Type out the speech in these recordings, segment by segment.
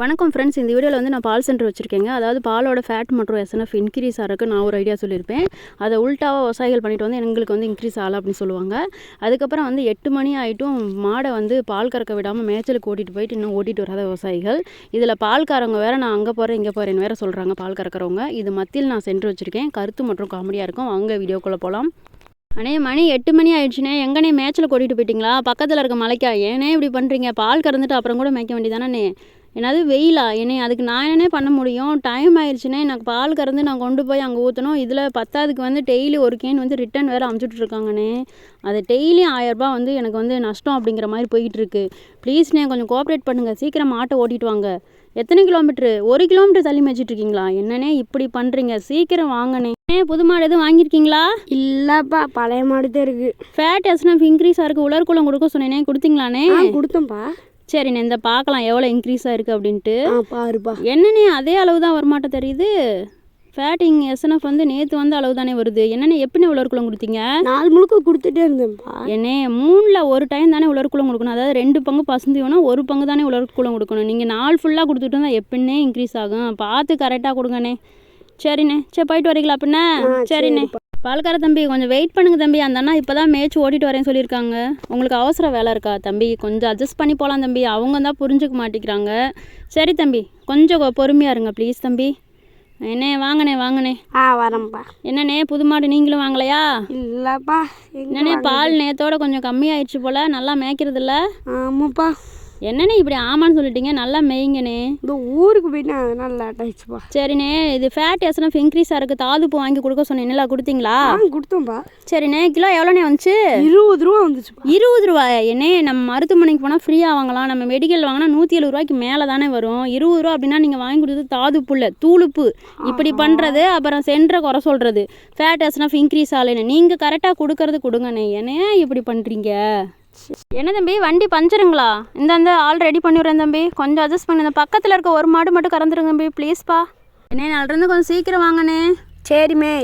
வணக்கம் ஃப்ரெண்ட்ஸ் இந்த வீடியோவில் வந்து நான் பால் சென்டர் வச்சுருக்கேங்க. அதாவது பாலோட ஃபேட் மற்றும் எஸ்என்எஃப் இன்க்ரீஸ் ஆகிறதுக்கு நான் ஒரு ஐடியா சொல்லியிருப்பேன். அதை உள்டாவாக விவசாயிகள் பண்ணிட்டு வந்து எங்களுக்கு வந்து இன்க்ரீஸ் ஆகலாம் அப்படின்னு சொல்லுவாங்க. அதுக்கப்புறம் வந்து எட்டு மணி ஆகிட்டும் மாடை வந்து பால் கறக்க விடாமல் மேய்ச்சலுக்கு ஓட்டிகிட்டு போயிட்டு இன்னும் ஓட்டிகிட்டு வராத விவசாயிகள். இதில் பால்காரவங்க வேறு நான் அங்கே போகிறேன் இங்கே போகிறேன்னு வேறு சொல்கிறாங்க பால் கறக்கிறவங்க. இது மத்தியில் நான் சென்டர் வச்சுருக்கேன். கருத்து மற்றும் காமெடியாக இருக்கும். அங்கே வீடியோக்குள்ளே போகலாம் அண்ணே மணி எட்டு மணி ஆயிடுச்சுனே எங்கனே மேட்ச்சில் கூட்டிகிட்டு போயிட்டீங்களா? பக்கத்தில் இருக்க மலைக்கா. ஏனே இப்படி பண்ணுறீங்க பால் கறந்துட்டு அப்புறம் கூட மேய்க்க வேண்டியதானே என்னது வெயிலா? என்னை அதுக்கு நான் என்னனே பண்ண முடியும். டைம் ஆயிடுச்சுனே எனக்கு பால் கறந்து நான் கொண்டு போய் அங்கே ஊற்றணும் இதில் பத்தாவதுக்கு வந்து டெய்லி ஒரு கேன் வந்து ரிட்டன் வேறு அமுச்சுட்ருக்காங்கண்ணே அது டெய்லியும் ஆயரரூபா வந்து எனக்கு வந்து நஷ்டம் அப்படிங்கிற மாதிரி போயிட்டு இருக்கு ப்ளீஸ்ண்ணே கொஞ்சம் கோஆப்ரேட் பண்ணுங்கள் சீக்கிரம் மாட்டை ஓட்டிட்டு வாங்க. எத்தனை கிலோமீட்ரு ஒரு கிலோமீட்டர் தள்ளி மேய்ச்சிட்டு இருக்கீங்களா என்னண்ணே இப்படி பண்ணுறீங்க சீக்கிரம் வாங்கண்ணே புது மாடு எதுவும் வாங்கியிருக்கீங்களா? இல்லப்பா பழைய மாடு தான் இருக்கு. ஃபேட் எஸ்என்எஃப் இன்க்ரீஸ் ஆயிருக்கு உலர்குளம் கொடுக்க சொன்னேனே. கொடுத்தீங்களாண்ணே கொடுத்தோம்ப்பா சரிண்ணே இந்த பார்க்கலாம் எவ்வளோ இன்க்ரீஸ் ஆயிருக்கு அப்படின்ட்டு. பாருப்பா. என்னண்ணே அதே அளவு தான் வரமாட்டேன் தெரியுது? ஃபேட்டிங் எஸ்என்எஃப் வந்து நேற்று வந்த அளவு தானே வருது. என்னண்ணே எப்படி உலர்குளம் கொடுத்தீங்க? நாலு முழுக்க கொடுத்துட்டே இருந்தேன்ப்பா. என்னே மூணில் ஒரு டைம் தானே உலர்குளம் கொடுக்கணும். அதாவது ரெண்டு பங்கு பசுந்தீவனா ஒரு பங்கு தானே உலர்குளம் கொடுக்கணும். நீங்கள் நாள் ஃபுல்லாக கொடுத்துட்டு இருந்தால் எப்படின்னே இன்க்ரீஸ் ஆகும்? பார்த்து கரெக்டாக கொடுங்கண்ணே. சரிண்ணே. சரி போயிட்டு வரீங்களா அப்படின்னா சரிண்ணே. பால்கார தம்பி கொஞ்சம் வெயிட் பண்ணுங்க தம்பி. அந்த அண்ணா இப்போ தான் மேய்ச்சி ஓட்டிட்டு வரேன்னு சொல்லியிருக்காங்க. உங்களுக்கு அவசர வேலை இருக்கா தம்பி? கொஞ்சம் அட்ஜஸ்ட் பண்ணி போகலாம் தம்பி. அவங்க தான் புரிஞ்சுக்க மாட்டேங்கிறாங்க. சரி தம்பி கொஞ்சம் கொ- பொறுமையா இருங்க ப்ளீஸ் தம்பி. என்னே வாங்கண்ணே வாங்கண்ணே. ஆ வரேன்ப்பா என்னண்ணே புது மாடு நீங்களும் வாங்கலையா? இல்லப்பா என்னண்ணே பால் நேத்தோட கொஞ்சம் கம்மியாயிடுச்சு போல நல்லா மேய்க்கிறது இல்ல ஆமாப்பா. என்னண்ணே இப்படி ஆமான்னு சொல்லிட்டீங்க? நல்லா மேய்ங்கண்ணே. இந்த ஊருக்கு போயிட்டு அதனால லேட் ஆயிடுச்சுப்பா. சரிண்ணே இது ஃபேட் எஸ்என்எஃப் இன்க்ரீஸ் ஆருக்கு தாதுப்பு வாங்கி கொடுக்க சொன்னீங்களா கொடுத்தீங்களா? கொடுத்தோம்ப்பா சரிண்ணே கிலோ எவ்வளோண்ணே வந்துச்சு? இருபது ரூபா வந்துச்சுப்பா. இருபது ரூபாயா என்னே நம்ம மருத்துவமனைக்கு போனால் ஃப்ரீயாக வாங்கலாம். நம்ம மெடிக்கல் வாங்கினா நூற்றி எழுபது ரூபாய்க்கு மேலே தானே வரும். இருபது ரூபா அப்படின்னா நீங்கள் வாங்கி கொடுத்தது தாதுப்பு இல்லை தூளுப்பு. இப்படி பண்ணுறது அப்புறம் சென்டரை குறை சொல்கிறது ஃபேட் எஸ்என்எஃப் இன்க்ரீஸ் ஆகலைன்னு நீங்கள் கரெக்டாக கொடுக்கறது கொடுங்கண்ணே. என்னே இப்படி பண்ணுறீங்க என்ன தம்பி வண்டி பஞ்சருங்களா? இந்த அந்த ஆள் ரெடி பண்ணிடுறேன் தம்பி. கொஞ்சம் அட்ஜஸ்ட் பண்ணி. இந்த பக்கத்தில் இருக்க ஒரு மாடு மட்டும் கறந்துருங்க தம்பி ப்ளீஸ்ப்பா என்ன நாளிலிருந்து கொஞ்சம் சீக்கிரம் வாங்கண்ணே சரிமே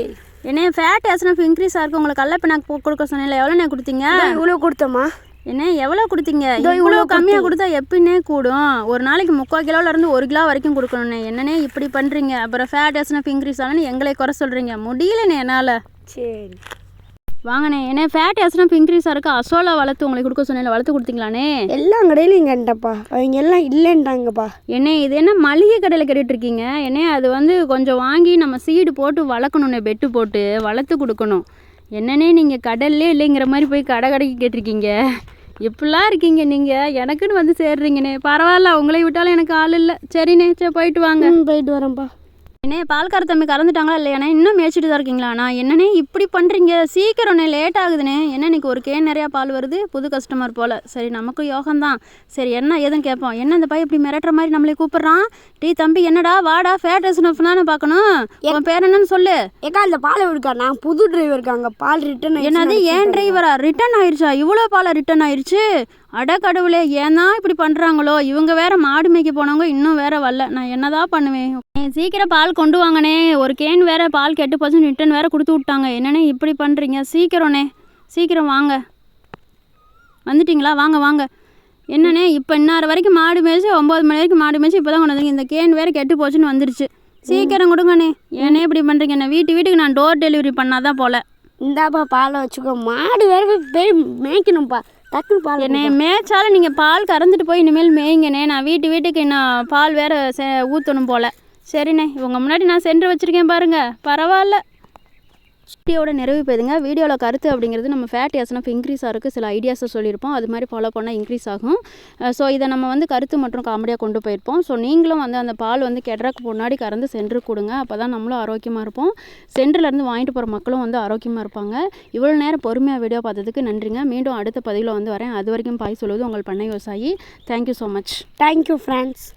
என்ன ஃபேட் எஸ்என்எஃப் இன்க்ரீஸ் ஆயிருக்கு உங்களுக்கு கல்ல பின்னாக்கு கொடுக்க சொன்னேன்ல. எவ்வளோண்ணே கொடுத்தீங்க? இவ்வளோ கொடுத்தோம்மா. என்ன எவ்வளோ கொடுத்தீங்க? இவ்வளோ கம்மியாக கொடுத்தா எப்படின்னே கூடும். ஒரு நாளைக்கு முக்கால் கிலோல இருந்து ஒரு கிலோ வரைக்கும் கொடுக்கணுண்ணே என்னண்ணே இப்படி பண்ணுறீங்க அப்புறம் ஃபேட் எஸ்என்எஃப் இன்க்ரீஸ் ஆகலன்னு எங்களை குறை சொல்கிறீங்க முடியலண்ணே என்னால். சரி. வாங்கண்ணே. என்ன ஃபேட் எஸ்என்எஃப் இன்க்ரீஸ் ஆயிருக்கு அசோலா வளர்த்து உங்களுக்கு கொடுக்க சொன்னேன் வளர்த்து கொடுத்தீங்களாண்ணே? எல்லா கடையிலையும் கேட்டப்பா அவங்க எல்லாம் இல்லைன்ட்டாங்கப்பா என்ன இது என்ன மளிகை கடையில் கேட்டுட்டு இருக்கீங்க என்ன அது வந்து கொஞ்சம் வாங்கி நம்ம சீடு போட்டு வளர்க்கணுண்ணே பெட்டு போட்டு வளர்த்து கொடுக்கணும். என்னன்னே நீங்கள் கடல்லே இல்லைங்கிற மாதிரி போய் கடை கடைக்கு கேட்டிருக்கீங்க. எப்படிலாம் இருக்கீங்க நீங்கள் எனக்குன்னு வந்து சேர்றீங்கண்ணே. பரவாயில்ல உங்களை விட்டாலும் எனக்கு ஆள் இல்லை. சரிண்ணே சரி போயிட்டு வாங்க. போயிட்டு வரேன்ப்பா என்னே பால்கார தம்பி கறந்துட்டாங்களா இல்லையாண்ணே இன்னும் மேய்ச்சிட்டு தான் இருக்கீங்களா நான் என்னண்ணே இப்படி பண்ணுறீங்க சீக்கிரம்ண்ணே லேட் ஆகுதுண்ணே. என்ன இன்னைக்கு ஒரு கேன் நிறையா பால் வருது? புது கஸ்டமர் போல். சரி நமக்கும் யோகம்தான் சரி என்ன ஏதுன்னு கேட்போம். என்ன இந்த பையன் இப்படி மிரட்டுற மாதிரி நம்மளை கூப்பிட்றான்? டீ தம்பி என்னடா வாடா ஃபேட் ரேஷன் தானே பார்க்கணும். உன் பேர் என்னன்னு சொல்லு. ஏக்கா இந்த பாலை விடுக்கா. நான் புது டிரைவர் இருக்காங்க பால் ரிட்டர்ன் என்னது ஏன் டிரைவரா ரிட்டர்ன் ஆயிருச்சா? இவ்வளோ பாலை ரிட்டர்ன் ஆயிருச்சு? அட கடவுளே ஏன் தான் இப்படி பண்ணுறாங்களோ இவங்க வேற மாடு மேய்க்க போனவங்க இன்னும் வேற வரல. நான் என்னதான் பண்ணுவேன்? சீக்கிரம் பால் கொண்டு வாங்கண்ணே. ஒரு கேன் வேற பால் கெட்டு போச்சு ரிட்டர்ன் வேற கொடுத்து விட்டாங்க. என்னண்ணே இப்படி பண்ணுறீங்க சீக்கிரம்ண்ணே. சீக்கிரம் வாங்க. வந்துட்டீங்களா? வாங்க வாங்க. என்னண்ணே இப்போ இன்னார வரைக்கும் மாடு மேய்ச்சி ஒம்பது மணி வரைக்கும் மாடு மேய்ச்சி இப்போ தான் கொண்டு வந்தீங்க இந்த கேன் வேற கெட்டு போச்சுன்னு வந்துருச்சு. சீக்கிரம் கொடுங்கண்ணே. ஏன்னே இப்படி பண்ணுறீங்க என்ன? வீட்டு வீட்டுக்கு நான் டோர் டெலிவரி பண்ணாதான் போல. இந்தாப்பா பாலை வச்சுக்கோ. மாடு வேற போய் மேய்க்கணும்ப்பா டக்குனு பால் என்னை மேய்ச்சாலும் நீங்கள் பால் கறந்துட்டு போய் இனிமேல் மேய்ங்கண்ணே. நான் வீட்டு வீட்டுக்கு இன்னும் பால் வேற செ ஊற்றணும் போல். சரிண்ணே இவங்க முன்னாடி நான் சென்டர் வச்சுருக்கேன் பாருங்க. பரவாயில்ல. வீடியோட நிறைவு போயிருங்க வீடியோவில் கருத்து அப்படிங்கிறது நம்ம ஃபேட் எஸ்என்எஃப் இன்க்ரீஸ் ஆகிறதுக்கு சில ஐடியாஸை சொல்லியிருப்போம். அது மாதிரி ஃபாலோ பண்ணால் இன்க்ரீஸ் ஆகும். ஸோ இதை நம்ம வந்து கருத்து மற்றும் காமெடியாக கொண்டு போயிருப்போம். ஸோ நீங்களும் வந்து அந்த பால் வந்து கெடுறதுக்கு முன்னாடி கறந்து சென்டருக்கு கொடுங்க. அப்போ தான் நம்மளும் ஆரோக்கியமாக இருப்போம். சென்டர்லேருந்து வாங்கிட்டு போகிற மக்களும் வந்து ஆரோக்கியமாக இருப்பாங்க. இவ்வளோ நேரம் பொறுமையாக வீடியோ பார்த்ததுக்கு நன்றிங்க. மீண்டும் அடுத்த பதிவில் வந்து வரேன். அது வரைக்கும் பாய் சொல்லுவது உங்கள் பண்ணை விவசாயி. Thank you so much thank you friends